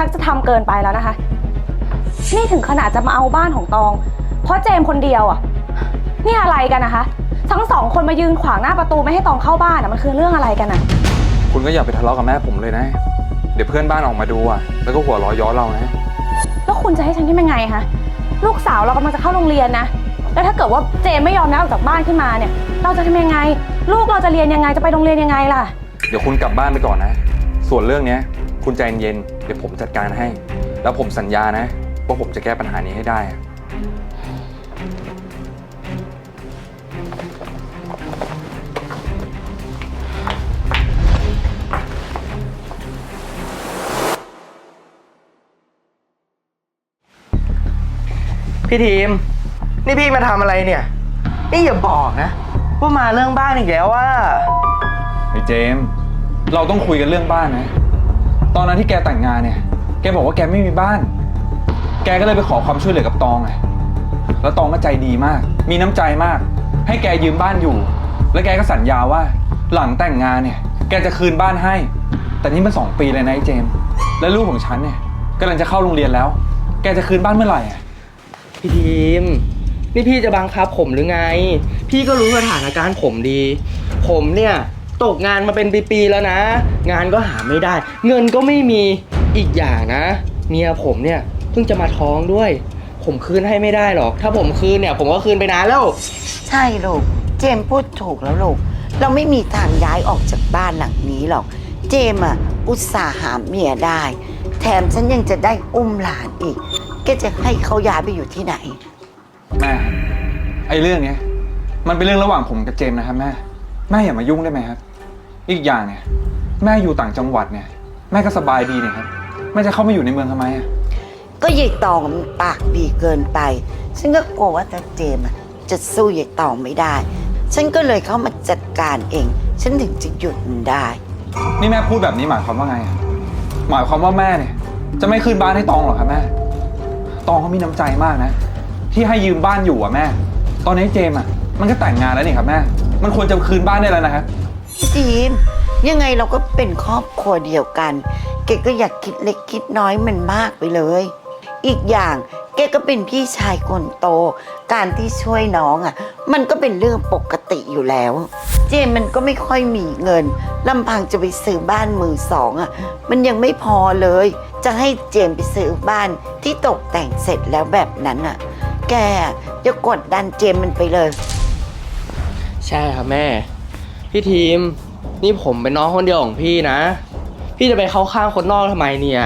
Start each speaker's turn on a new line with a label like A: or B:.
A: ชักจะทำเกินไปแล้วนะคะ นี่ถึงขนาดจะมาเอาบ้านของตอง เพราะเจมส์คนเดียวอะนี่อะไรกันนะคะ ทั้งสองคนมายืนขวางหน้าประตูไม่ให้ตองเข้าบ้านอะมันคือเรื่องอะไรกันอะ
B: คุณก็อย่าไปทะเลาะกับแม่ผมเลยนะ เดี๋ยวเพื่อนบ้านออกมาดูอะ แล้วก็หัวเร้อย้อเรานะ
A: แล้วคุณจะให้ฉันทำยังไงคะลูกสาวเรากำลังจะเข้าโรงเรียนนะ แล้วถ้าเกิดว่าเจมส์ไม่ยอมย้ายออกจากบ้านขึ้นมาเนี่ย เราจะทำยังไง ลูกเราจะเรียนยังไงจะไปโรงเรียนยังไงล่ะ
B: เดี๋ยวคุณกลับบ้านไปก่อนนะ ส่วนเรื่องเนี้ย คุณใจเย็นๆเดี๋ยวผมจัดการให้ แล้วผมสัญญานะ ว่าผมจะแก้ปัญหานี้ให้ได้อะ
C: พี่ทีม นี่พี่มาทำอะไรเนี่ย นี่อย่าบอกนะ ว่ามาเรื่องบ้านอีกแล้วว่า
B: ไอ้เจมส์เราต้องคุยกันเรื่องบ้านนะ ตอนนั้นที่แกแต่งงานเนี่ย แกบอกว่าแกไม่มีบ้าน แกก็เลยไปขอความช่วยเหลือกับตองไง แล้วตองก็ใจดีมาก มีน้ำใจมาก ให้แกยืมบ้านอยู่ แล้วแกก็สัญญาว่า หลังแต่งงานเนี่ย แกจะคืนบ้านให้ แต่นี่มันสองปีเลยนะไอ้เจมส์และลูกของฉันเนี่ยกำลังจะเข้าโรงเรียนแล้ว แกจะคืนบ้านเมื่อไหร่อะ
C: พี่ทีม นี่พี่จะบังคับผมหรือไง พี่ก็รู้สถานการณ์ผมดี ผมเนี่ย ตกงานมาเป็นปีๆแล้วนะ งานก็หาไม่ได้ เงินก็ไม่มีอีกอย่างนะ เมียผมเนี่ยเพิ่งจะมาท้องด้วย ผมคืนให้ไม่ได้หรอก ถ้าผมคืนเนี่ย ผมก็คืนไปนานแล้ว
D: ใช่ลูก เจมส์พูดถูกแล้วลูก เราไม่มีทางย้ายออกจากบ้านหลังนี้หรอก เจมส์อะอุตส่าห์หาเมียได้ แถมฉันยังจะได้อุ้มหลานอีกแกจะให้เขาย้ายไปอยู่ที่ไหน
B: แม่ครับไอ้เรื่องเนี้ย มันเป็นเรื่องระหว่างผมกับเจมส์นะครับแม่แม่อย่ามายุ่งได้ไหมครับ อีกอย่างเนี่ยแม่อยู่ต่างจังหวัดเนี่ย แม่ก็สบายดีเนี่ยครับแม่จะเข้ามาอยู่ในเมืองทำไมอะ
D: ก็ยายตองมันปากดีเกินไป ฉันก็กลัวว่าถ้าเจมส์อะจะสู้ยายตองไม่ได้ ฉันก็เลยเข้ามาจัดการเอง ฉันถึงจะหยุดมันได้
B: นี่แม่พูดแบบนี้หมายความว่าไงอะหมายความว่าแม่เนี่ย จะไม่คืนบ้านให้ตองหรอครับแม่ ตองเขามีน้ำใจมากนะ ที่ให้ยืมบ้านอยู่อะแม่ ตอนนี้เจมส์อะมันก็แต่งงานแล้วนี่ครับแม่ มันควรจะคืนบ้านได้แล้วนะครับ
D: พี่ทีมยังไงเราก็เป็นครอบครัวเดียวกันแกก็อยากคิดเล็กคิดน้อยมันมากไปเลย อีกอย่างแกก็เป็นพี่ชายคนโต การที่ช่วยน้องอะ มันก็เป็นเรื่องปกติอยู่แล้ว เจมมันก็ไม่ค่อยมีเงินลำพังจะไปซื้อบ้านมือสองอะ มันยังไม่พอเลย จะให้เจมไปซื้อบ้านที่ตกแต่งเสร็จแล้วแบบนั้นอะ แกจะกดดันเจมมันไปเลย
C: ใช่ครับแม่ พี่ทีม นี่ผมเป็นน้องคนเดียวของพี่นะ พี่จะไปเข้าข้างคนนอกทำไมเนี่ย